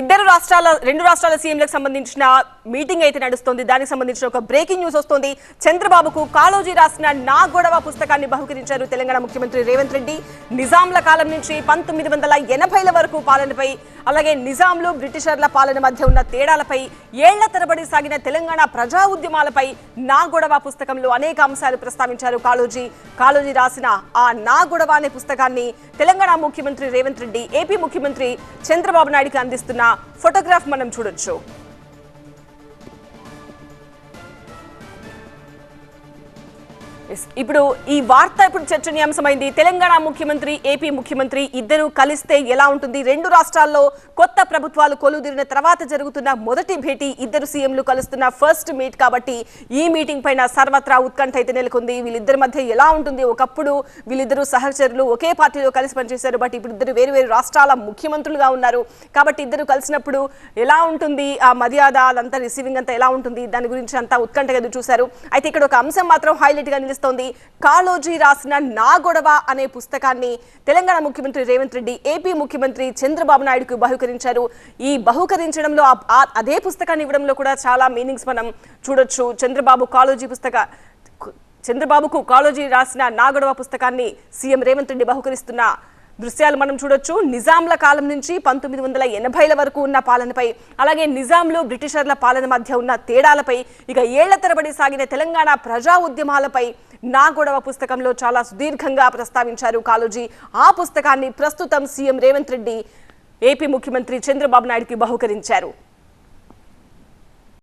ఇద్దరు రాష్ట్రాల రెండు రాష్ట్రాల సీఎంలకు సంబంధించిన మీటింగ్ అయితే నడుస్తోంది. దానికి సంబంధించిన ఒక బ్రేకింగ్ న్యూస్ వస్తోంది. చంద్రబాబుకు కాళోజీ రాసిన నా గొడవ పుస్తకాన్ని బహుకరించారు తెలంగాణ ముఖ్యమంత్రి రేవంత్ రెడ్డి. నిజాంల కాలం నుంచి పంతొమ్మిది వందల ఎనభైల వరకు పాలనపై అలాగే నిజాంలు బ్రిటిషర్ల పాలన మధ్య ఉన్న తేడాలపై ఏళ్ళ తరబడి సాగిన తెలంగాణ ప్రజా ఉద్యమాలపై నా గొడవ పుస్తకంలో అనేక అంశాలు ప్రస్తావించారు. కాళోజీ కాళోజీ రాసిన ఆ నా గొడవ అనే పుస్తకాన్ని తెలంగాణ ముఖ్యమంత్రి రేవంత్ రెడ్డి ఏపీ ముఖ్యమంత్రి చంద్రబాబు నాయుడికి అందిస్తున్నారు. చేస్తున్న ఫోటోగ్రాఫ్ మనం చూడొచ్చు. ఇప్పుడు ఈ వార్త ఇప్పుడు చర్చనీయాంశమైంది. తెలంగాణ ముఖ్యమంత్రి ఏపీ ముఖ్యమంత్రి ఇద్దరు కలిస్తే ఎలా ఉంటుంది? రెండు రాష్ట్రాల్లో కొత్త ప్రభుత్వాలు కొలుదిరిన తర్వాత జరుగుతున్న మొదటి భేటీ ఇద్దరు సీఎంలు కలుస్తున్న ఫస్ట్ మీట్ కాబట్టి ఈ మీటింగ్ పైన సర్వత్రా ఉత్కంఠ అయితే నెలకొంది. వీళ్ళిద్దరి మధ్య ఎలా ఉంటుంది? ఒకప్పుడు వీళ్ళిద్దరు సహచరులు ఒకే పార్టీలో కలిసి పనిచేశారు. బట్ ఇప్పుడు ఇద్దరు వేరు వేరు రాష్ట్రాల ముఖ్యమంత్రులుగా ఉన్నారు. కాబట్టి ఇద్దరు కలిసినప్పుడు ఎలా ఉంటుంది? ఆ మర్యాద అదంతా రిసీవింగ్ అంతా ఎలా ఉంటుంది? దాని గురించి అంతా ఉత్కంఠగా చూశారు. అయితే ఇక్కడ ఒక అంశం మాత్రం హైలైట్గా నిలుస్తోంది కాళోజీ రాసిన నా గొడవ అనే పుస్తకాన్ని తెలంగాణ ముఖ్యమంత్రి రేవంత్ రెడ్డి ఏపీ ముఖ్యమంత్రి చంద్రబాబు నాయుడుకు బహుకరించారు. ఈ బహుకరించడంలో అదే పుస్తకాన్ని ఇవ్వడంలో కూడా చాలా మీనింగ్స్ మనం చూడొచ్చు. చంద్రబాబు కాళోజీ పుస్తక చంద్రబాబుకు కాళోజీ రాసిన నా గొడవ పుస్తకాన్ని సీఎం రేవంత్ రెడ్డి బహుకరిస్తున్న దృశ్యాలు మనం చూడొచ్చు. నిజాంల కాలం నుంచి పంతొమ్మిది వందల ఎనభైల వరకు ఉన్న పాలనపై అలాగే నిజాంలు బ్రిటిషర్ల పాలన మధ్య ఉన్న తేడాలపై ఇక ఏళ్ళ తరబడి సాగిన తెలంగాణ ప్రజా ఉద్యమాలపై నా గొడవ పుస్తకంలో చాలా సుదీర్ఘంగా ప్రస్తావించారు కాళోజీ. ఆ పుస్తకాన్ని ప్రస్తుతం సీఎం రేవంత్ రెడ్డి ఏపీ ముఖ్యమంత్రి చంద్రబాబు నాయుడుకి బహుకరించారు.